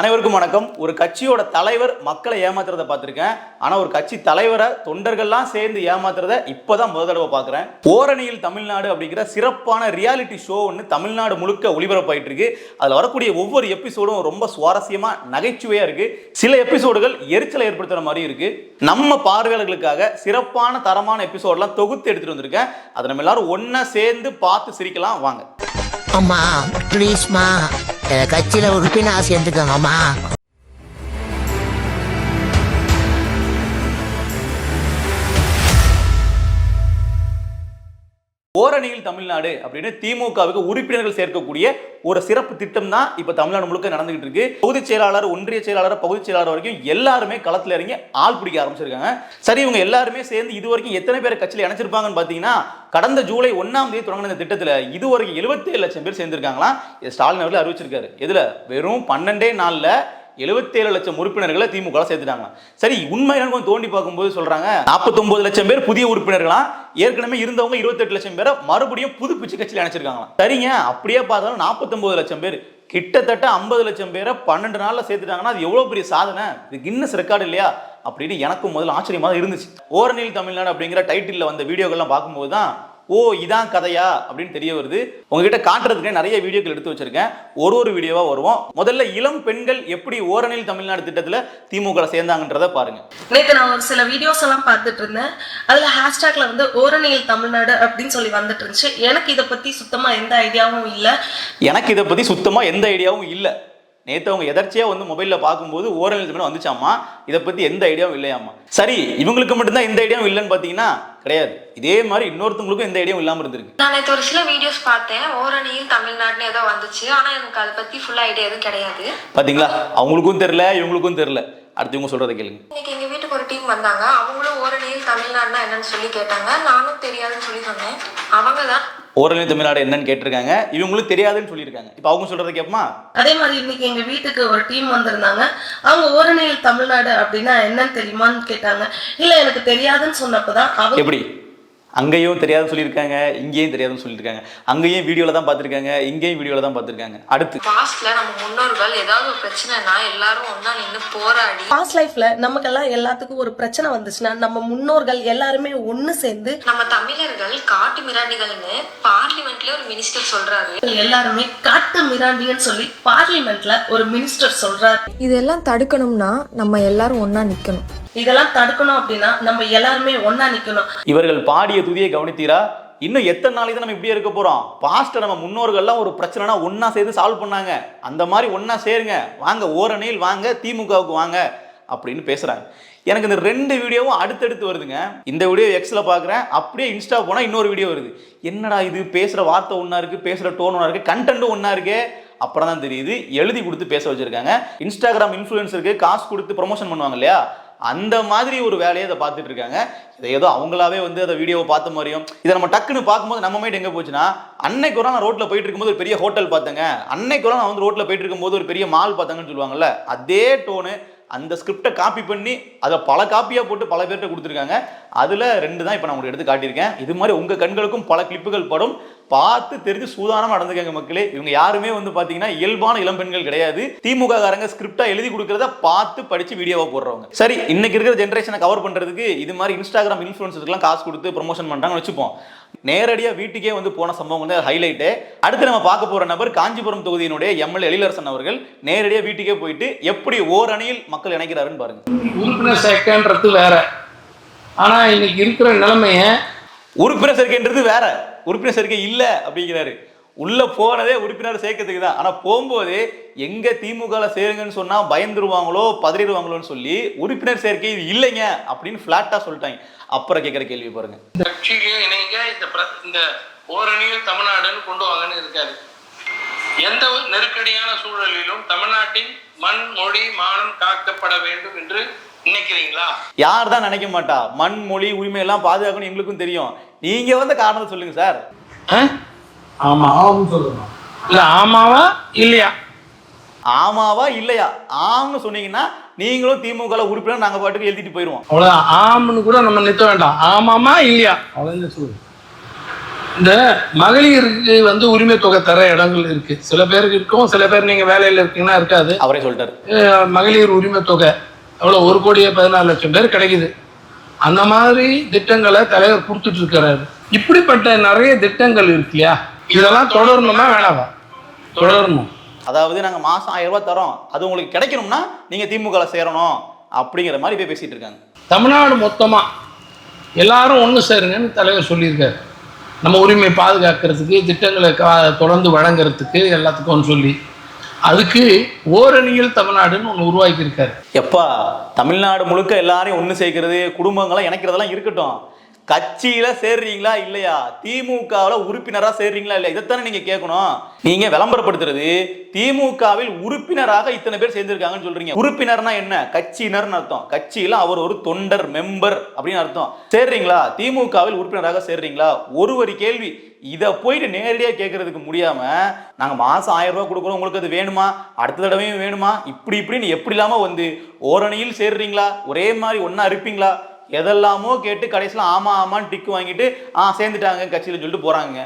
அனைவருக்கும் வணக்கம். ஒரு கட்சியோட தலைவர் மக்களை ஏமாத்துறத பார்த்துருக்கேன். ஆனா ஒரு கட்சி தலைவரை தொண்டர்கள்லாம் சேர்ந்து ஏமாத்துறத இப்போதான் முதல் தடவை பார்க்குறேன். ஓரணியில் தமிழ்நாடு அப்படிங்கிற சிறப்பான ரியாலிட்டி ஷோ ஒன்று தமிழ்நாடு முழுக்க ஒளிபரப்பாயிட்டு இருக்கு அதில் வரக்கூடிய ஒவ்வொரு எபிசோடும் ரொம்ப சுவாரஸ்யமா நகைச்சுவையா இருக்கு. சில எபிசோடுகள் எரிச்சலை ஏற்படுத்துற மாதிரி இருக்கு. நம்ம பார்வையாளர்களுக்காக சிறப்பான தரமான எபிசோட்லாம் தொகுத்து எடுத்துட்டு வந்திருக்கேன். அதை நம்ம எல்லாரும் ஒன்றா சேர்ந்து பார்த்து சிரிக்கலாம். வாங்க. அம்மா ப்ளீஸ்மா கட்சியில உறுப்பினா சேர்ந்துக்கோங்க ஓரணியில் தமிழ்நாடு அப்படின்னு திமுகவுக்கு உறுப்பினர்கள் சேர்க்கக்கூடிய ஒரு சிறப்பு திட்டம் தான் இப்போ தமிழ்நாடு முழுக்க நடந்துகிட்டு இருக்கு. பொதுச் செயலாளர் ஒன்றிய செயலாளர் பகுதிச் செயலாளர் வரைக்கும் எல்லாருமே களத்தில் இறங்கி ஆள் பிடிக்க ஆரம்பிச்சிருக்காங்க. சரி இவங்க எல்லாருமே சேர்ந்து இது வரைக்கும் எத்தனை பேர் கட்சியில் இணைச்சிருப்பாங்கன்னு பார்த்தீங்கன்னா கடந்த ஜூலை ஒன்னாம் தேதி தொடங்கின இந்த திட்டத்தில் இதுவரைக்கும் 77 லட்சம் பேர் சேர்ந்திருக்காங்களா இது ஸ்டாலின் அவர்கள் அறிவிச்சிருக்காரு. இதுல வெறும் பன்னெண்டே நாள்ல 77 லட்சம் உறுப்பினர்களை திமுக சேர்த்துட்டாங்க சரி உண்மை என்னன்னு தோண்டி பார்க்கும்போது சொல்றாங்க. 49 லட்சம் பேர் புதிய உறுப்பினர்களாம். ஏற்கனவே இருந்தவங்க 28 லட்சம் பேரை மறுபடியும் புதுப்பிச்சு கட்சியில் அணைச்சிருக்காங்க சரிங்க அப்படியே பார்த்தாலும் 49 லட்சம் பேர். கிட்டத்தட்ட 50 லட்சம் பேரை பன்னெண்டு நாளில் சேர்த்துட்டாங்கன்னா அது எவ்வளோ பெரிய சாதனை? இது கின்னஸ் ரெக்கார்டு இல்லையா? அப்படின்னு எனக்கும் முதல்ல ஆச்சரியமாக தான் இருந்துச்சு. ஓரணியில் தமிழ்நாடு அப்படிங்கிற டைட்டிலில் வந்த வீடியோக்கள்லாம் பார்க்கும்போது தான் ஓ இதான் கதையா? அப்படின்னு தெரிய வருது. உங்ககிட்ட காட்டுறதுக்கு நிறைய வீடியோக்கள் எடுத்து வச்சிருக்கேன். ஒரு ஒரு வீடியோவா வருவோம். முதல்ல இளம் பெண்கள் எப்படி ஓரணியில் தமிழ்நாடு திட்டத்துல திமுக சேர்ந்தாங்கன்றத பாருங்க. நேத்து நான் ஒரு சில வீடியோஸ் எல்லாம் பார்த்துட்டு இருந்தேன். அதுல ஹேஷ்டேக்ல வந்து ஓரணியில் தமிழ்நாடு அப்படின்னு சொல்லி வந்துட்டு இருந்துச்சு. எனக்கு இதை பத்தி சுத்தமா எந்த ஐடியாவும் இல்ல. எனக்கு இதை பத்தி சுத்தமா எந்த ஐடியாவும் இல்லை. நேத்து அவங்க எதர்ச்சியா வந்து மொபைல்ல பார்க்கும்போது ஓரணியில் தமிழ் வந்துச்சாமா இதை பத்தி எந்த ஐடியாவும் இல்லையாமா சரி இவங்களுக்கு மட்டும்தான் எந்த ஐடியாவும் இல்லைன்னு பாத்தீங்கன்னா கிடையாது. இதே மாதிரி இன்னொருத்தவங்களுக்கும் எந்த ஐடியாவும் இல்லாம இருந்திருக்கு. நான் நேற்று ஒரு சில வீடியோஸ் பார்த்தேன். ஓரணியில் தமிழ்நாடுன்னு ஏதோ வந்துச்சு. ஆனால் எனக்கு அதை பற்றி ஃபுல் ஐடியா எதுவும் கிடையாது. பாத்தீங்களா? அவங்களுக்கும் தெரியல இவங்களுக்கும் தெரியல. அடுத்து இவங்க சொல்றதை கேளுங்க. இன்னைக்கு எங்கள் வீட்டுக்கு ஒரு டீம் வந்தாங்க. அவங்களும் ஓரணியில் தமிழ்நாடுனா என்னன்னு சொல்லி கேட்டாங்க. நானும் தெரியாதுன்னு சொல்லி சொன்னேன். அவங்க தான் ஓரணியில் தமிழ்நாடு என்னன்னு கேட்டிருக்காங்க. இவங்களும் தெரியாதுன்னு சொல்லியிருக்காங்க. இப்போ அவங்க சொல்றதை கேட்போமா அதே மாதிரி இன்னைக்கு எங்க வீட்டுக்கு ஒரு டீம் வந்திருந்தாங்க. அவங்க ஓரணியில் தமிழ்நாடு அப்படின்னா என்னன்னு தெரியுமான்னு கேட்டாங்க. இல்ல எனக்கு தெரியாதுன்னு சொன்னப்பதான் அவங்க எப்படி? அங்கேயும் தெரியாதுன்னு சொல்லியிருக்காங்க இங்கேயும் தெரியாதுன்னு சொல்லியிருக்காங்க. அங்கேயும் வீடியோவில் தான் பார்த்துருக்காங்க இங்கேயும் வீடியோவில் தான் பார்த்துருக்காங்க. அடுத்து. பாஸ்ட்ல நம்ம முன்னோர்கள் ஏதாவது ஒரு பிரச்சனைனா எல்லாரும் ஒண்ணா நின்று போராடி. பாஸ்ட் லைஃப்ல நமக்கெல்லாம் எல்லாத்துக்கும் ஒரு பிரச்சனை வந்துச்சுன்னா நம்ம முன்னோர்கள் எல்லாருமே ஒண்ணு சேர்ந்து நம்ம தமிழர்கள் காட்டு மிராண்டிகள்னு பார்லிமெண்ட்ல ஒரு மினிஸ்டர் சொல்றாரு. எல்லாருமே காட்டு மிராண்டின்னு சொல்லி பார்லிமெண்ட்ல ஒரு மினிஸ்டர் சொல்றாரு. இதெல்லாம் தடுக்கணும்னா நம்ம எல்லாரும் ஒண்ணா நிக்கணும். இதெல்லாம் தடுக்கணும் அப்படின்னா நம்ம எல்லாருமே ஒன்னா நிக்கணும். இவர்கள் பாடிய துதியை கவனித்தீரா? இன்னும் எத்தனை நாளைக்கு தான் நம்ம இப்படியே இருக்க போறோம்? பாஸ்ட் நம்ம முன்னோர்கள்லாம் ஒரு பிரச்சனைனா ஒன்றா சேர்ந்து சால்வ் பண்ணாங்க. அந்த மாதிரி ஒன்றா சேருங்க. வாங்க ஓரணையில் வாங்க திமுகவுக்கு வாங்க அப்படின்னு பேசுறாங்க எனக்கு இந்த ரெண்டு வீடியோவும் அடுத்தடுத்து வருதுங்க. இந்த வீடியோ எக்ஸில் பார்க்குறேன். அப்படியே இன்ஸ்டா போனால் இன்னொரு வீடியோ வருது. என்னடா இது? பேசுகிற வார்த்தை ஒன்றா இருக்குது பேசுகிற டோன் ஒன்றா இருக்குது கண்டென்ட்டும் ஒன்றா இருக்கே. அப்புறம் தான் தெரியுது. எழுதி கொடுத்து பேச வச்சுருக்காங்க. இன்ஸ்டாகிராம் இன்ஃப்ளூயன்ஸருக்கு காசு கொடுத்து ப்ரொமோஷன் பண்ணுவாங்க இல்லையா? அந்த மாதிரி ஒரு வேலையை அதை பார்த்துட்டு இருக்காங்க. இதை ஏதோ அவங்களாவே வந்து அதை வீடியோவை பார்த்த மாதிரியும் இதை நம்ம டக்குன்னு பார்க்கும்போது நம்ம மைண்ட் எங்கே போச்சுன்னா அன்னைக்கு ஒரு நான் ரோட்டில் போயிட்டு இருக்கும்போது ஒரு பெரிய ஹோட்டல் பார்த்தேங்க. அன்னைக்கு ஒரு நான் வந்து ரோட்டில் போயிட்டு இருக்கும்போது ஒரு பெரிய மால் பார்த்தாங்கன்னு சொல்லுவாங்கல்ல அதே டோனு அந்த ஸ்கிரிப்டை காப்பி பண்ணி அதை பல காப்பியாக போட்டு பல பேர்கிட்ட கொடுத்துருக்காங்க. அதில் ரெண்டு தான் இப்போ நான் உங்களுக்கு எடுத்து காட்டியிருக்கேன். இது மாதிரி உங்கள் கண்களுக்கும் பல கிளிப்புகள் படும். பார்த்து தெரிஞ்சு சூதானமாக நடந்துக்கங்க மக்களே. இவங்க யாருமே வந்து பார்த்தீங்கன்னா இயல்பான இளம்பெண்கள் கிடையாது. திமுக காரங்க ஸ்கிரிப்டா எழுதி கொடுக்குறத பார்த்து படித்து வீடியோவாக போடுறவங்க. சரி இன்னைக்கு இருக்கிற ஜென்ரேஷனை கவர் பண்ணுறதுக்கு இது மாதிரி இன்ஸ்டாகிராம் இன்ஃப்ளூன்சர்ஸ்க்குலாம் காசு கொடுத்து ப்ரொமோஷன் பண்ணுறாங்கன்னு வச்சுப்போம். நேரடியாக வீட்டுக்கே வந்து போன சம்பவம் வந்து ஹைலைட்டு அடுத்து நம்ம பார்க்க போற நபர் காஞ்சிபுரம் தொகுதியினுடைய எம்எல்ஏ எழிலரசன் அவர்கள். நேரடியாக வீட்டுக்கே போயிட்டு எப்படி ஓரணியில் மக்கள் இணைக்கிறாருன்னு பாருங்க. உறுப்பினர் சேர்க்கைன்றது வேற. ஆனா இன்னைக்கு இருக்கிற நிலைமைய உறுப்பினர் சேர்க்கைன்றது வேற. உறுப்பினர் சேர்க்கை இல்ல அப்படிங்கிறாரு. உள்ள போனதே உறுப்பினர் சேர்க்கறதுக்கு தான். ஆனா போகும்போது எங்க திமுகல சேருங்கன்னு சொன்னா பயந்துருவாங்களோ பதறிடுவாங்களோன்னு சொல்லி உறுப்பினர் சேர்க்கை இது இல்லைங்க அப்படின்னு பிளாட்டா சொல்லிட்டாங்க. அப்புறம் கேட்குற கேள்வி பாருங்க. கட்சியிலையும் இணைங்க இந்த பிர- இந்த ஓரணியில் தமிழ்நாடுன்னு கொண்டு வாங்கன்னு இருக்காரு. எந்த ஒரு நெருக்கடியான சூழலிலும் தமிழ்நாட்டின் மண் மொழி மானம் காக்கப்பட வேண்டும் என்று நினைக்கிறீங்களா? யார் தான் நினைக்க மாட்டா? மண் மொழி உரிமை எல்லாம் பாதுகாக்கணும் எங்களுக்கும் தெரியும். நீங்க வந்து காரணத்தை சொல்லுங்க சார். ஆமா சொல்லணும் இல்ல ஆமாவா இல்லையா? ஆமாவா இல்லையா? ஆம்னு சொன்னீங்கன்னா நீங்களும் திமுக உறுப்பினர் நாங்க பாட்டுக்கு எழுதிட்டு போயிருவோம். அவ்வளவுதான். ஆம்னு கூட நம்ம நிறுத்த வேண்டாம். ஆமாமா இல்லையா? அவ்வளவுதான் சொல்லு இந்த மகளிருக்கு வந்து உரிமை தொகை தர இடங்கள் இருக்கு. சில பேருக்கு இருக்கும் சில பேர் நீங்க வேலையில இருக்கீங்கன்னா இருக்காது. அவரே சொல்லிட்டாரு. மகளிர் உரிமை தொகை எவ்வளோ ஒரு கோடியே பதினாலு லட்சம் பேர் கிடைக்குது. அந்த மாதிரி திட்டங்களை தலைவர் கொடுத்துட்டு இருக்கிறாரு. இப்படிப்பட்ட நிறைய திட்டங்கள் இருக்கு இல்லையா? இதெல்லாம் தொடரணுமா வேணாமா தொடரணும். அதாவது நாங்க மாசம் ஆயிரம் ரூபாய் தரோம். அது உங்களுக்கு கிடைக்கணும்னா நீங்க திமுக சேரணும் அப்படிங்கிற மாதிரி போய் பேசிட்டு இருக்காங்க. தமிழ்நாடு மொத்தமா எல்லாரும் ஒன்று சேருங்கன்னு தலைவர் சொல்லியிருக்காரு. நம்ம உரிமை பாதுகாக்கிறதுக்கு திட்டங்களை தொடர்ந்து வழங்குறதுக்கு எல்லாத்துக்கும் சொல்லி அதுக்கு ஓரணியில் தமிழ்நாடுன்னு ஒன்று உருவாக்கியிருக்காரு. எப்பா தமிழ்நாடு முழுக்க எல்லாரையும் ஒன்று சேர்க்கிறது குடும்பங்களை இணைக்கிறதெல்லாம் இருக்கட்டும். கட்சியில சேர்றீங்களா இல்லையா? திமுகவில் உறுப்பினராக சேர்றீங்களா இல்லையா? இதைத்தானே நீங்க கேட்கணும். நீங்க விளம்பரப்படுத்துறது திமுகவில் உறுப்பினராக இத்தனை பேர் சேர்ந்திருக்காங்கன்னு சொல்றீங்க. உறுப்பினர்னா என்ன? கட்சியினர்னு அர்த்தம். கட்சியில அவர் ஒரு தொண்டர் மெம்பர் அப்படின்னு அர்த்தம். சேர்றீங்களா? திமுகவில் உறுப்பினராக சேர்றீங்களா? ஒரு வரி கேள்வி. இதை போயிட்டு நேரடியாக கேட்கறதுக்கு முடியாம நாங்க மாசம் ஆயிரம் ரூபாய் கொடுக்குறோம். உங்களுக்கு அது வேணுமா? அடுத்த தடவையும் வேணுமா? இப்படி இப்படின்னு எப்படி இல்லாம வந்து ஓரணியில் சேர்றீங்களா? ஒரே மாதிரி ஒன்னா இருப்பீங்களா? எதெல்லாமோ கேட்டு கடைசியில் ஆமாம் ஆமான்னு டிக்கு வாங்கிட்டு ஆ சேர்ந்துட்டாங்க கட்சியில் சொல்லிட்டு போகிறாங்க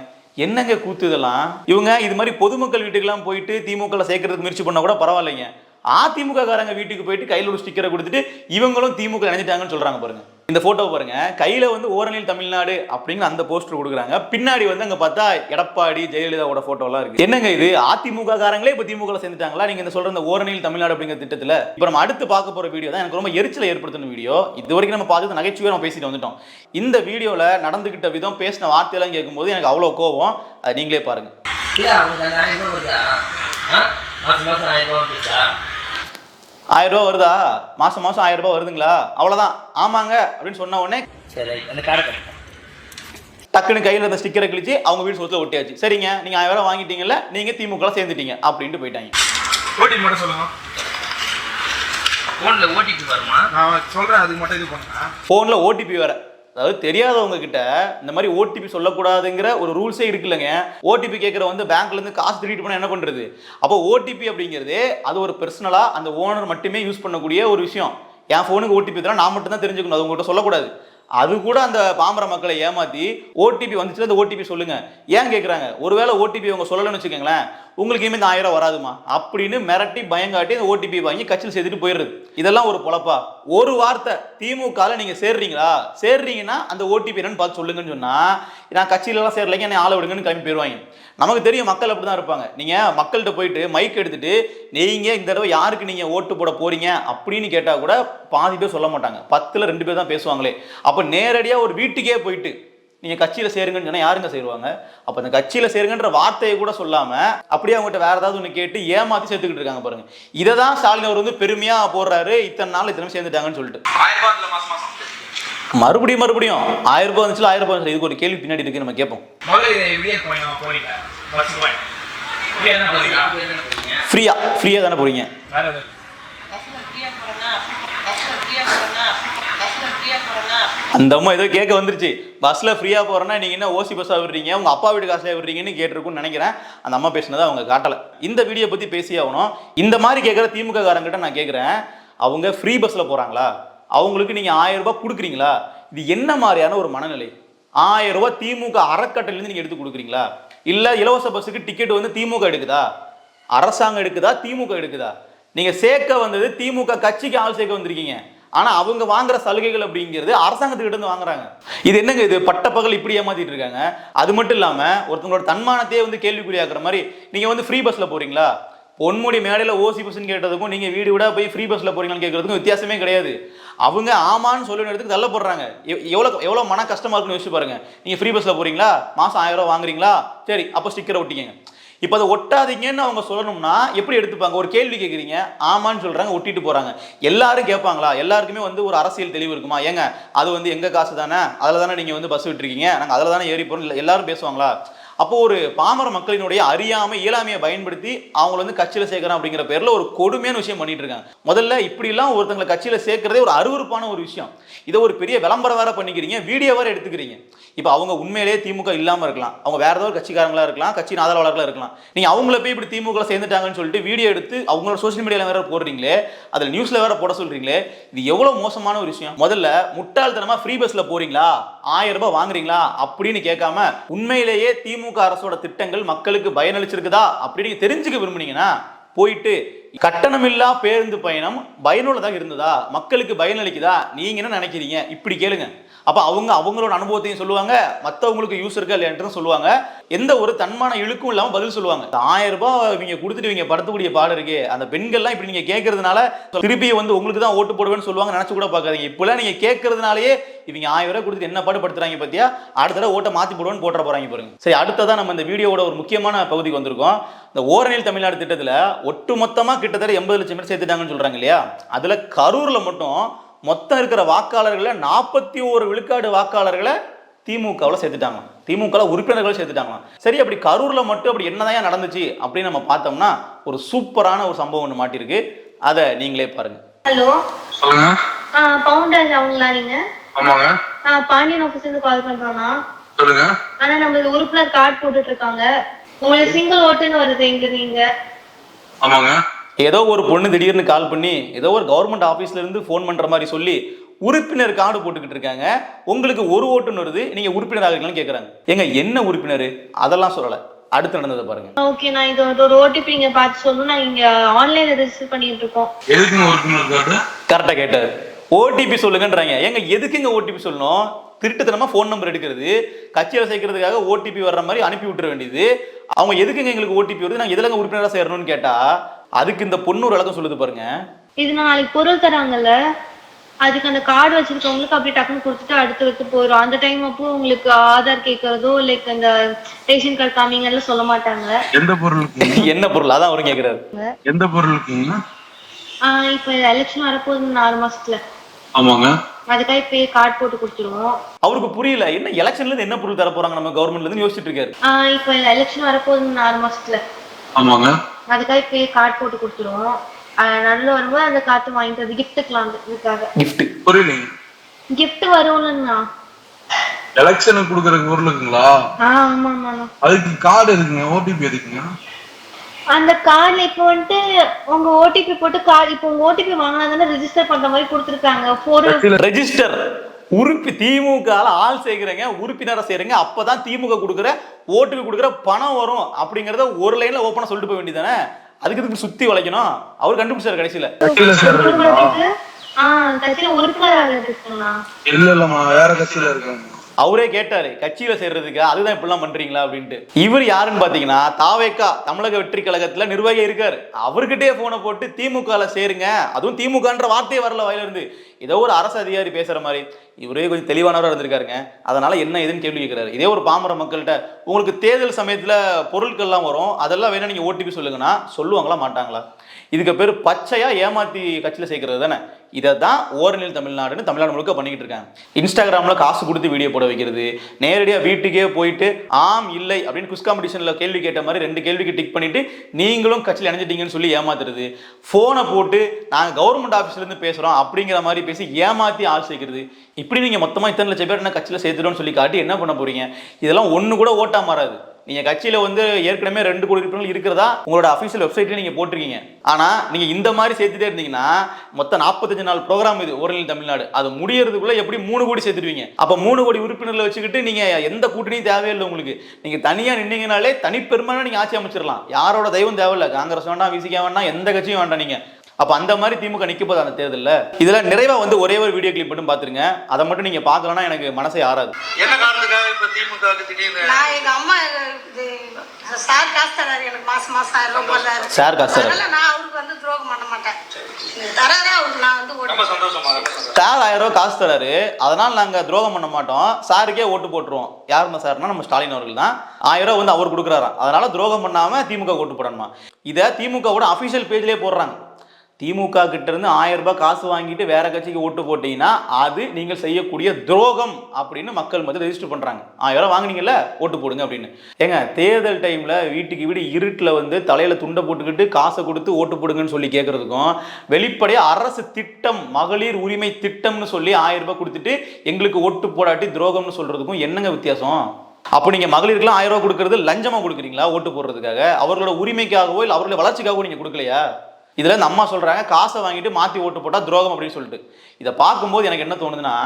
என்னங்க கூத்து இதெல்லாம்? இவங்க இது மாதிரி பொதுமக்கள் வீட்டுக்கெல்லாம் போயிட்டு திமுக சேர்க்கறதுக்கு முயற்சி பண்ணால் கூட பரவாயில்லைங்க. அதிமுக காரங்க வீட்டுக்கு போயிட்டு கையில் ஒரு ஸ்டிக்கரை கொடுத்துட்டு இவங்களும் திமுக இணைஞ்சிட்டாங்கன்னு சொல்றாங்க பாருங்க. இந்த போட்டோ பாருங்க. கையில வந்து ஓரணியில் தமிழ்நாடு அப்படிங்கிற அந்த போஸ்டர் கொடுக்குறாங்க. பின்னாடி வந்து அங்க பார்த்தா எடப்பாடி ஜெயலலிதாவோட போட்டோலாம் இருக்கு. என்னங்க இது? அதிமுக காரங்களே இப்ப திமுக சேர்ந்துட்டாங்களா? நீங்க இந்த சொல்ற இந்த ஓரணியில் தமிழ்நாடு அப்படிங்கிற திட்டத்துல. இப்ப நம்ம அடுத்து பார்க்க போற வீடியோ தான். எனக்கு ரொம்ப எரிச்சலை ஏற்படுத்தின வீடியோ இது வரைக்கும் நம்ம பார்த்து நகைச்சுவையா நம்ம பேசிட்டு வந்துட்டோம். இந்த வீடியோல நடந்துகிட்ட விதம் பேசின வார்த்தையெல்லாம் கேட்கும்போது எனக்கு அவ்வளவு கோபம். அது நீங்களே பாருங்க. ஆயிரம் ரூபாய் வருதா? ஆ? மாசம் மாசம் ஆயிரம் ரூபாய் வருதுங்களா? அவ்வளவுதான். ஆமாங்க அப்படின்னு சொன்ன உடனே சரி அந்த கட்டு டக்குன்னு கையில் இருந்த ஸ்டிக்கரை கிழிச்சு அவங்க வீடு சொத்துல ஒட்டியாச்சு. சரிங்க நீங்க ஆயிரம் ரூபாய் வாங்கிட்டீங்கல்ல நீங்க திமுக சேர்ந்துட்டீங்க அப்படின்ட்டு போயிட்டாங்க. ஓடிபி மட்டும் சொல்லுங்க. போன்ல ஓடிபி வருமா? நான் சொல்றேன் அதுக்கு மட்டும் இது பண்ணுங்க. ஃபோனில் ஓடிபி வேற. அதாவது தெரியாதவங்க கிட்ட இந்த மாதிரி ஓடிபி சொல்லக்கூடாதுங்கிற ஒரு ரூல்ஸே இருக்குல்லங்க. ஓடிபி கேட்குற வந்து பேங்க்லேருந்து காசு திருட்டு பண்ண என்ன பண்ணுறது அப்போ ஓடிபி அப்படிங்கிறது அது ஒரு பர்சனலாக அந்த ஓனர் மட்டுமே யூஸ் பண்ணக்கூடிய ஒரு விஷயம். என் ஃபோனுக்கு ஓடிபி தான் நான் மட்டும் தான் தெரிஞ்சுக்கணும். அது உங்கள்கிட்ட சொல்லக்கூடாது. அது கூட அந்த பாமர மக்களை ஏமாத்தி ஓடிபி வந்துச்சுன்னா அந்த ஓடிபி சொல்லுங்க. ஏன் கேட்குறாங்க ஒருவேளை ஓடிபி அவங்க சொல்லலன்னு வச்சுக்கோங்களேன் உங்களுக்கு இனிமேல் இந்த ஆயிரம் ரூபா வராதுமா? அப்படின்னு மிரட்டி பயங்காட்டி அந்த ஓடிபி வாங்கி கட்சியில் சேர்த்துட்டு போயிடுது இதெல்லாம் ஒரு பொழப்பா? ஒரு வார்த்தை திமுகவில் நீங்கள் சேர்றீங்களா? சேர்றீங்கன்னா அந்த ஓடிபி என்னன்னு பார்த்து சொல்லுங்கன்னு சொன்னால் நான் கட்சியிலலாம் சேரலைங்க என்னை ஆளை விடுங்கன்னு கிளம்பி போயிடுவாங்க நமக்கு தெரியும் மக்கள் அப்படி தான் இருப்பாங்க. நீங்கள் மக்கள்கிட்ட போயிட்டு மைக் எடுத்துட்டு நீங்கள் இந்த தடவை யாருக்கு நீங்கள் ஓட்டு போட போறீங்க? அப்படின்னு கேட்டால் கூட பாதி பேர் சொல்ல மாட்டாங்க. பத்தில் ரெண்டு பேர் தான் பேசுவாங்களே. அப்போ நேரடியாக ஒரு வீட்டுக்கே போயிட்டு நீங்கள் கட்சியில் சேருங்கன்னு சொன்னால் யாருங்க சேருவாங்க? அப்போ அந்த கட்சியில் சேருங்கன்ற வார்த்தையை கூட சொல்லாமல் அப்படியே அவங்ககிட்ட வேற ஏதாவது ஒன்று கேட்டு ஏமாற்றி சேர்த்துக்கிட்டு இருக்காங்க பாருங்க. இதை தான் ஸ்டாலின் அவர் வந்து பெருமையாக போடுறாரு இத்தனை நாள் இத்தனை சேர்ந்துட்டாங்கன்னு சொல்லிட்டு. மறுபடியும் மறுபடியும் ஆயிரம் ரூபாய் வந்துச்சுல ஆயிரம் ரூபாய். இதுக்கு ஒரு கேள்வி பின்னாடி இருக்கு நம்ம கேட்போம் ஃப்ரீயா ஃப்ரீயாக தானே போறீங்க? அந்த அம்மா ஏதோ கேட்க வந்துருச்சு. பஸ்ல ஃப்ரீயா போறேன்னா நீங்க என்ன ஓசி பஸ்ஸா விடுறீங்க? உங்க அப்பா வீட்டு காசுல விடுறீங்கன்னு கேட்டிருக்கும்னு நினைக்கிறேன். அந்த அம்மா பேசினதை அவங்க காட்டல. இந்த வீடியோ பத்தி பேசி ஆகணும். இந்த மாதிரி கேட்குற திமுக காரங்கிட்ட நான் கேட்குறேன் அவங்க ஃப்ரீ பஸ்ல போறாங்களா? அவங்களுக்கு நீங்க ஆயிரம் ரூபாய் கொடுக்குறீங்களா? இது என்ன மாதிரியான ஒரு மனநிலை? ஆயிரம் ரூபாய் திமுக அறக்கட்டலேருந்து நீங்க எடுத்து கொடுக்குறீங்களா? இல்ல இலவச பஸ்ஸுக்கு டிக்கெட் வந்து திமுக எடுக்குதா? அரசாங்கம் எடுக்குதா? திமுக எடுக்குதா? நீங்க சேர்க்க வந்தது திமுக கட்சிக்கு ஆள் சேர்க்க வந்திருக்கீங்க. ஆனா அவங்க வாங்குற சலுகைகள் அப்படிங்கிறது அரசாங்கத்துக்கிட்டேருந்து வாங்குறாங்க. இது என்னங்க இது? பட்டப்பகல் இப்படி ஏமாத்திட்டு இருக்காங்க. அது மட்டும் இல்லாம ஒருத்தவங்களோட தன்மானத்தையே வந்து கேள்விக்குறியாக்குற மாதிரி நீங்க வந்து ஃப்ரீ பஸ்ல போறீங்களா? பொன்முடி மேடையில் ஓசி பஸ்ன்னு கேட்டதுக்கும் நீங்கள் வீடு விட போய் ஃப்ரீ பஸ்ஸில் போறீங்கன்னு கேட்கறதுக்கும் வித்தியாசமே கிடையாது. அவங்க ஆமான்னு சொல்லி இடத்துக்கு தள்ளப்படுறாங்க எவ்- எவ்வளோ மன கஷ்டமா இருக்குன்னு யோசிச்சு பாருங்கள் நீங்கள் ஃப்ரீ பஸ்ஸில் போகிறீங்களா மாதம் ஆயிரம் ரூபாய் வாங்குறீங்களா? சரி அப்போ ஸ்டிக்கரை ஒட்டிக்கங்க. இப்போ அதை ஒட்டாதீங்கன்னு அவங்க சொல்லணும்னா எப்படி எடுத்துப்பாங்க? ஒரு கேள்வி கேட்குறீங்க ஆமான்னு சொல்கிறாங்க ஒட்டிட்டு போகிறாங்க எல்லாரும் கேட்பாங்களா? எல்லாருக்குமே வந்து ஒரு அரசியல் தெளிவு இருக்குமா? ஏங்க அது வந்து எங்கள் காசு தானே அதில் தானே நீங்கள் வந்து பஸ் விட்டுருக்கீங்க? நாங்கள் அதில் தானே ஏறி போகிறோம் எல்லாரும் பேசுவாங்களா? அப்போ ஒரு பாமர மக்களினுடைய அறியாமை இயலாமையை பயன்படுத்தி அவங்கள வந்து கட்சியில சேர்க்கறோம் அப்படிங்கிற பேர்ல ஒரு கொடுமையான விஷயம் பண்ணிட்டு இருக்காங்க முதல்ல இப்படிலாம் ஒருத்தங்களை கட்சியில சேர்க்கறதே ஒரு அருவருப்பான ஒரு விஷயம். இதை ஒரு பெரிய விளம்பரம் வேற பண்ணிக்கிறீங்க வீடியோ வேற எடுத்துக்கிறீங்க. இப்போ அவங்க உண்மையிலேயே திமுக இல்லாம இருக்கலாம். அவங்க வேற ஏதோ ஒரு கட்சிக்காரங்களா இருக்கலாம் கட்சியின் ஆதரவாளர்களா இருக்கலாம். நீங்க அவங்கள போய் இப்படி திமுக சேர்ந்துட்டாங்கன்னு சொல்லிட்டு வீடியோ எடுத்து அவங்களோட சோஷியல் மீடியால வேற போடுறீங்களே அதுல நியூஸ்ல வேற போட சொல்றீங்களே இது எவ்வளவு மோசமான ஒரு விஷயம். முதல்ல முட்டாள்தனமா ஃப்ரீ பஸ்ல போறீங்களா? ஆயிரம் ரூபாய் வாங்குறீங்களா? அப்படின்னு கேட்காம உண்மையிலேயே திமுக அரசோட திட்டங்கள் மக்களுக்கு பயனளிச்சிருக்குதா அப்படின்னு தெரிஞ்சுக்க விரும்புனீங்கன்னா போயிட்டு கட்டணமில்லா பேருந்து பயணம் பயனுள்ளதாக இருந்ததா? மக்களுக்கு பயனளிக்குதா நீங்க என்ன நினைக்கிறீங்க? இப்படி கேளுங்க. அப்ப அவங்க அவங்களோட அனுபவத்தையும் சொல்லுவாங்க. மத்தவங்களுக்கு யூஸ் இருக்கா இல்லையான்னு சொல்லுவாங்க. எந்த ஒரு தன்மான இழுக்கும் இல்லாம பதில் சொல்லுவாங்க. ஆயிரம் ரூபாய் இவங்க கொடுத்துட்டு இவங்க படுத்தக்கூடிய பாடம் இருக்கே. அந்த பெண்கள்லாம் இப்படி நீங்க கேட்கறதுனால திருப்பி வந்து உங்களுக்கு தான் ஓட்டு போடுவேன்னு சொல்லுவாங்க நினைச்சு கூட பார்க்காதீங்க. இப்பெல்லாம் நீங்க கேட்கறதுனாலயே இவங்க ஆயிரம் ரூபாய் கொடுத்துட்டு என்ன பாடு படுத்துறாங்க பத்தியா? அடுத்த தடவை ஓட்டை மாத்தி போடுவேன்னு போட்டுற போறாங்க பாருங்க. சரி அடுத்ததான் நம்ம இந்த வீடியோவோட ஒரு முக்கியமான பகுதிக்கு வந்திருக்கோம். இந்த ஓரணில் தமிழ்நாடு திட்டத்துல ஒட்டுமொத்தமா கிட்டத்தட்ட எண்பது லட்சம் பேர் சேர்த்துட்டாங்கன்னு சொல்றாங்க இல்லையா? அதுல கரூர்ல மட்டும் மொத்தம் இருக்கிற வாக்காளர்களை நாற்பத்தி ஒரு விழுக்காடு வாக்காளர்களை திமுகவில் சேர்த்துட்டாங்க திமுகவில் உறுப்பினர்கள் சேர்த்துட்டாங்களாம். சரி அப்படி கரூரில் மட்டும் அப்படி என்னதான் நடந்துச்சு அப்படின்னு நம்ம பார்த்தோம்னா ஒரு சூப்பரான ஒரு சம்பவம் ஒன்று மாட்டிருக்கு. அதை நீங்களே பாருங்க. ஹலோ. சொல்லுங்க. ஆ பவுண்டர் அவங்களா நீங்க? ஆமாங்க. ஆ பாண்டியன் ஆஃபீஸ்ல இருந்து கால் பண்றோம்னா சொல்லுங்க. ஆனா நம்ம உறுப்பினர் கார்டு போட்டுட்டு இருக்காங்க. உங்களுக்கு சிங்கிள் ஓட்டுன்னு வருது இங்க நீங்க. ஆமாங்க. ஏதோ ஒரு பொண்ணு திடீர்னு கால் பண்ணி ஏதோ ஒரு கவர்மெண்ட் ஆஃபீஸ்ல இருந்து ஃபோன் பண்ற மாதிரி சொல்லி உறுப்பினர் கார்டு போட்டுக்கிட்டு இருக்காங்க. உங்களுக்கு ஒரு ஓட்டுன்னு வருது நீங்க உறுப்பினர் ஆகிறீங்களான்னு கேக்குறாங்க. ஏங்க என்ன உறுப்பினர்? அதெல்லாம் சொல்லல. அடுத்து நடந்ததை பாருங்க. ஓகே நான் இது ஒரு ஓடிபி நீங்க பார்த்து சொல்லணும் நான் இங்க ஆன்லைன்ல ரெஜிஸ்டர் பண்ணிட்டு இருக்கோம். எதுக்குங்க உறுப்பினர் கார்டு கரெக்டா கேட்டாரு. ஓடிபி சொல்லுங்கன்றாங்க. ஏங்க எதுக்குங்க ஓடிபி சொல்லணும்? திருட்டுத்தனமா ஃபோன் நம்பர் எடுக்கிறது. கட்சியில் சேர்க்கறதுக்காக ஓடிபி வர்ற மாதிரி அனுப்பி விட்டுற வேண்டியது. அவங்க எதுக்குங்க எங்களுக்கு ஓடிபி வருது? நாங்கள் எதுலங்க உறுப்பினராக சேரணும்னு கேட்டா அதுக்கு இந்த பொண்ணு ஒரு விளக்கம் சொல்லுது பாருங்க. இது நாளைக்கு பொருள் தராங்கல்ல. அதுக்கு அந்த கார்டு வச்சிருக்கவங்களுக்கு அப்படியே டக்குன்னு கொடுத்துட்டு அடுத்து அடுத்து போயிடும் அந்த டைம் அப்போ உங்களுக்கு ஆதார் கேட்கறதோ லைக் அந்த ரேஷன் கார்டு காமிங்கன்னு சொல்ல மாட்டாங்க. எந்த பொருளுக்குங்க என்ன பொருள்? அதான் அவரும் கேட்குறாரு எந்த பொருளுக்குங்க ஆஹ் இப்ப எலெக்ஷன் வரப்போகுது நாலு மாசத்துல. ஆமாங்க. அதுக்காக இப்பயே கார்டு போட்டு கொடுத்துருவோம். அவருக்கு புரியல. என்ன எலெக்ஷன்ல இருந்து என்ன பொருள் தர போறாங்க நம்ம கவர்மெண்ட்ல இருந்து யோசிச்சுட்டு இருக்காரு. ஆஹ் இப்ப எலெக்ஷன் வரப்போகுது நாலு மாசத்துல. ஆமாங்க. அதுக்காக இப்பயே கார்டு போட்டு கொடுத்துருவோம். நடுவில் வரும்போது அந்த கார்டு வாங்கிட்டு வந்து கிஃப்ட்டுக்கலாம் இதுக்காக. Gift. புரியலைங்க கிஃப்ட் வரும்லண்ணா. எலெக்ஷனுக்கு கொடுக்குற பொருளுக்குங்களா ஆ ஆமா ஆமாண்ணா அதுக்கு கார்டு இருக்குங்க ஓடிபி எதுக்குங்க? அந்த கார்டுல இப்போ வந்துட்டு உங்க ஓடிபி போட்டு கார்டு இப்போ உங்க ஓடிபி வாங்கினா தானே ரெஜிஸ்டர் பண்ற மாதிரி கொடுத்துருக்காங்க. ஃபோர் ரெஜிஸ்டர் உறுப்பி திமுக ஆள் சேர்க்கிறீங்க உறுப்பினரை சேருங்க அப்பதான் திமுக கொடுக்குற ஓட்டுக்கு கொடுக்குற பணம் வரும் அப்படிங்கறத ஒரு லைன்ல ஓப்பனா சொல்லிட்டு போக வேண்டியதானே அதுக்கு இதுக்கு சுத்தி வளைக்கணும்? அவர் கண்டுபிடிச்சாரு கடைசியில. இல்ல இல்லம்மா வேற கட்சியில இருக்காங்க. அவரே கேட்டாரு கட்சியில சேர்றதுக்கு அதுதான் இப்படிலாம் பண்றீங்களா அப்படின்ட்டு. இவர் யாருன்னு பாத்தீங்கன்னா தாவேக்கா தமிழக வெற்றி கழகத்துல நிர்வாகி இருக்காரு. அவர்கிட்டயே போனை போட்டு திமுகவில் சேருங்க. அதுவும் திமுகன்ற வார்த்தையே வரல வாயில இருந்து ஏதோ ஒரு அரசு அதிகாரி பேசுற மாதிரி. இவரே கொஞ்சம் தெளிவானவராக இருந்திருக்காருங்க. அதனால என்ன ஏதுன்னு கேள்வி கேட்கிறாரு இதே ஒரு பாமர மக்கள்கிட்ட உங்களுக்கு தேர்தல் சமயத்தில் பொருட்கள்லாம் வரும். அதெல்லாம் வேணா நீங்க ஓடிபி சொல்லுங்கன்னா சொல்லுவாங்களா மாட்டாங்களா? இதுக்கு பேர் பச்சையா ஏமாத்தி கட்சியில் சேர்க்கறது தானே. இதை தான் ஓரநில் தமிழ்நாடுன்னு தமிழ்நாடு முழுக்க பண்ணிக்கிட்டு இருக்காங்க. இன்ஸ்டாகிராமில் காசு கொடுத்து வீடியோ போட வைக்கிறது. நேரடியாக வீட்டுக்கே போயிட்டு ஆம் இல்லை அப்படின்னு குஸ் காம்படிஷனில் கேள்வி கேட்ட மாதிரி ரெண்டு கேள்விக்கு டிக் பண்ணிட்டு நீங்களும் கட்சியில் இணைஞ்சிட்டீங்கன்னு சொல்லி ஏமாத்துறது. ஃபோனை போட்டு நாங்கள் கவர்மெண்ட் ஆஃபீஸ்லேருந்து பேசுகிறோம் அப்படிங்கிற மாதிரி பேசி ஏமாற்றி ஆள் சேர்க்கிறது. இப்படி நீங்கள் மொத்தமாக இத்தனை லட்சம் பேர் என்ன கட்சியில் சேர்த்துட்டோம்னு சொல்லி காட்டி என்ன பண்ண போறீங்க? இதெல்லாம் ஒன்று கூட ஓட்டா மாறாது. நீங்கள் கட்சியில் வந்து ஏற்கனவே ரெண்டு கோடி உறுப்பினர்கள் இருக்கிறதா? உங்களோட அஃபிஷியல் வெப்சைட்லேயே நீங்கள் போட்டிருக்கீங்க. ஆனால் நீங்கள் இந்த மாதிரி சேர்த்துட்டே இருந்தீங்கன்னா மொத்தம் நாற்பத்தஞ்சு நாள் ப்ரோக்ராம் இது ஓரலில் தமிழ்நாடு. அது முடியறதுக்குள்ளே எப்படி மூணு கோடி சேர்த்துடுவீங்க? அப்போ மூணு கோடி உறுப்பினர்களை வச்சுக்கிட்டு நீங்கள் எந்த கூட்டணியும் தேவையில்லை உங்களுக்கு. நீங்கள் தனியாக நின்னீங்கனாலே தனிப்பெருமையாக நீங்கள் ஆட்சி அமைச்சிடலாம். யாரோட தெய்வம் தேவையில்லை? காங்கிரஸ் வேண்டாம் விசிக்க வேண்டாம் எந்த கட்சியும் வேண்டாம் நீங்கள் அப்ப அந்த மாதிரி திமுக நிக்க போகுது அந்த தேர்தல்ல. இதுல நிறைவா வந்து ஒரே ஒரு வீடியோ கிளிப் மட்டும் பாத்துருங்க. அதை மட்டும் நீங்க பார்க்கலன்னா எனக்கு மனசே ஆறாது. என்ன காரணத்துக்காக இப்ப திமுக திடீர்னு? நான் எங்க அம்மா இது சார் காசு தராரு எனக்கு மாசம் மாசம் ஆயிரம் ரூபாய் போடுறாரு. சார் காசு தராரு. அதனால நான் அவருக்கு வந்து துரோகம் பண்ண மாட்டேன். நீங்க தராரா அவருக்கு நான் வந்து ரொம்ப ஓட்டு சந்தோஷமா ரொம்ப சந்தோஷம். சார் ஆயிரம் ரூபாய் காசு தராரு அதனால நாங்க துரோகம் பண்ண மாட்டோம். சாருக்கே ஓட்டு போட்டுருவோம். யாருமா சார்னா நம்ம ஸ்டாலின் அவர்கள் தான். ஆயிரம் ரூபாய் வந்து அவர் கொடுக்குறாராம். அதனால துரோகம் பண்ணாம திமுக ஓட்டு போடணுமா? இதை திமுகவோட அஃபிஷியல் பேஜ்லயே போடுறாங்க. திமுக கிட்டேருந்து ஆயிரம் ரூபாய் காசு வாங்கிட்டு வேற கட்சிக்கு ஓட்டு போட்டீங்கன்னா அது நீங்கள் செய்யக்கூடிய துரோகம் அப்படின்னு மக்கள் மத்தியில் ரெஜிஸ்டர் பண்ணுறாங்க ஆயிரம் ரூபாய் வாங்கினீங்கல்ல ஓட்டு போடுங்க அப்படின்னு. ஏங்க தேர்தல் டைமில் வீட்டுக்கு வீடு இருட்டில் வந்து தலையில் துண்டை போட்டுக்கிட்டு காசை கொடுத்து ஓட்டு போடுங்கன்னு சொல்லி கேட்குறதுக்கும் வெளிப்படையாக அரசு திட்டம் மகளிர் உரிமை திட்டம்னு சொல்லி ஆயிரம் ரூபாய் கொடுத்துட்டு எங்களுக்கு ஓட்டு போடாட்டி துரோகம்னு சொல்கிறதுக்கும் என்னங்க வித்தியாசம்? அப்போ நீங்கள் மகளிருக்குலாம் ஆயிரம் ரூபாய் கொடுக்குறது லஞ்சமாக கொடுக்குறீங்களா ஓட்டு போடுறதுக்காக? அவர்களோட உரிமைக்காகவோ இல்லை அவர்களோட வளர்ச்சிக்காகவோ நீங்கள் கொடுக்கலையா? இதில் இந்த அம்மா சொல்கிறாங்க காசை வாங்கிட்டு மாற்றி ஓட்டு போட்டால் துரோகம் அப்படின்னு சொல்லிட்டு. இதை பார்க்கும்போது எனக்கு என்ன தோணுதுன்னா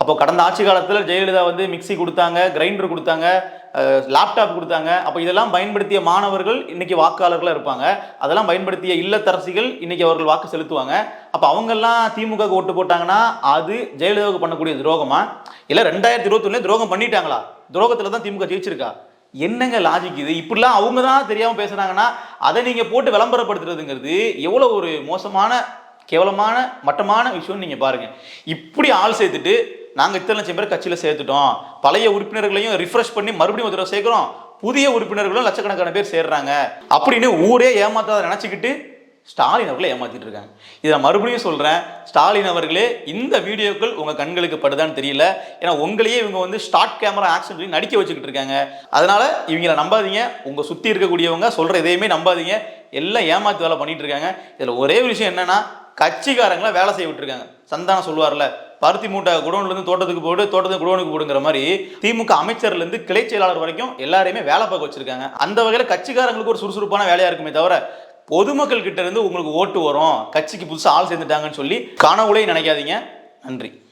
அப்போ கடந்த ஆட்சி காலத்தில் ஜெயலலிதா வந்து மிக்ஸி கொடுத்தாங்க கிரைண்டர் கொடுத்தாங்க லேப்டாப் கொடுத்தாங்க. அப்போ இதெல்லாம் பயன்படுத்திய மாணவர்கள் இன்னைக்கு வாக்காளர்களாக இருப்பாங்க. அதெல்லாம் பயன்படுத்திய இல்லத்தரசிகள் இன்னைக்கு அவர்கள் வாக்கு செலுத்துவாங்க. அப்போ அவங்கெல்லாம் திமுக ஓட்டு போட்டாங்கன்னா அது ஜெயலலிதாவுக்கு பண்ணக்கூடிய துரோகமா? இல்லை ரெண்டாயிரத்தி இருபத்தி துரோகம் பண்ணிட்டாங்களா? துரோகத்தில் தான் திமுக ஜெயிச்சிருக்கா? என்னங்க லாஜிக் இது? இப்படிலாம் அவங்க தான் தெரியாம பேசுனாங்கன்னா அதை நீங்க போட்டு விளம்பரப்படுத்துறதுங்கிறது எவ்வளவு ஒரு மோசமான கேவலமான மட்டமான விஷயம்னு நீங்க பாருங்க. இப்படி ஆள் சேர்த்துட்டு நாங்கள் இத்தனை லட்சம் பேர் கட்சியில் சேர்த்துட்டோம். பழைய உறுப்பினர்களையும் ரிஃப்ரெஷ் பண்ணி மறுபடியும் ஒரு தடவை சேர்க்குறோம். புதிய உறுப்பினர்களும் லட்சக்கணக்கான பேர் சேர்றாங்க. அப்படின்னு ஊரே ஏமாத்தாத நினச்சிக்கிட்டு ஸ்டாலின் அவர்களை ஏமாற்றிட்டு இருக்காங்க. இதை மறுபடியும் சொல்கிறேன் ஸ்டாலின் அவர்களே இந்த வீடியோக்கள் உங்கள் கண்களுக்கு படுதான்னு தெரியல. ஏன்னா உங்களையே இவங்க வந்து ஸ்டார்ட் கேமரா ஆக்ஷன் சொல்லி நடிக்க வச்சுக்கிட்டு இருக்காங்க. அதனால் இவங்கள நம்பாதீங்க. உங்கள் சுற்றி இருக்கக்கூடியவங்க சொல்கிற எதையுமே நம்பாதீங்க. எல்லாம் ஏமாத்து வேலை பண்ணிகிட்டு இருக்காங்க. இதில் ஒரே ஒரு விஷயம் என்னென்னா கட்சிக்காரங்களை வேலை செய்ய விட்டுருக்காங்க. சந்தானம் சொல்லுவார்ல பருத்தி மூட்டை குடோன்லேருந்து தோட்டத்துக்கு போடு தோட்டத்துக்கு குடோனுக்கு போடுங்கிற மாதிரி திமுக அமைச்சர்லேருந்து கிளை செயலாளர் வரைக்கும் எல்லாரையுமே வேலை பார்க்க வச்சிருக்காங்க. அந்த வகையில் கட்சிக்காரங்களுக்கு ஒரு சுறுசுறுப்பான வேலையாக இருக்குமே தவிர பொதுமக்கள் கிட்ட இருந்து உங்களுக்கு ஓட்டு வரும். கட்சிக்கு புதுசாக ஆள் சேர்ந்துட்டாங்கன்னு சொல்லி கனவுலே நினைக்காதீங்க. நன்றி.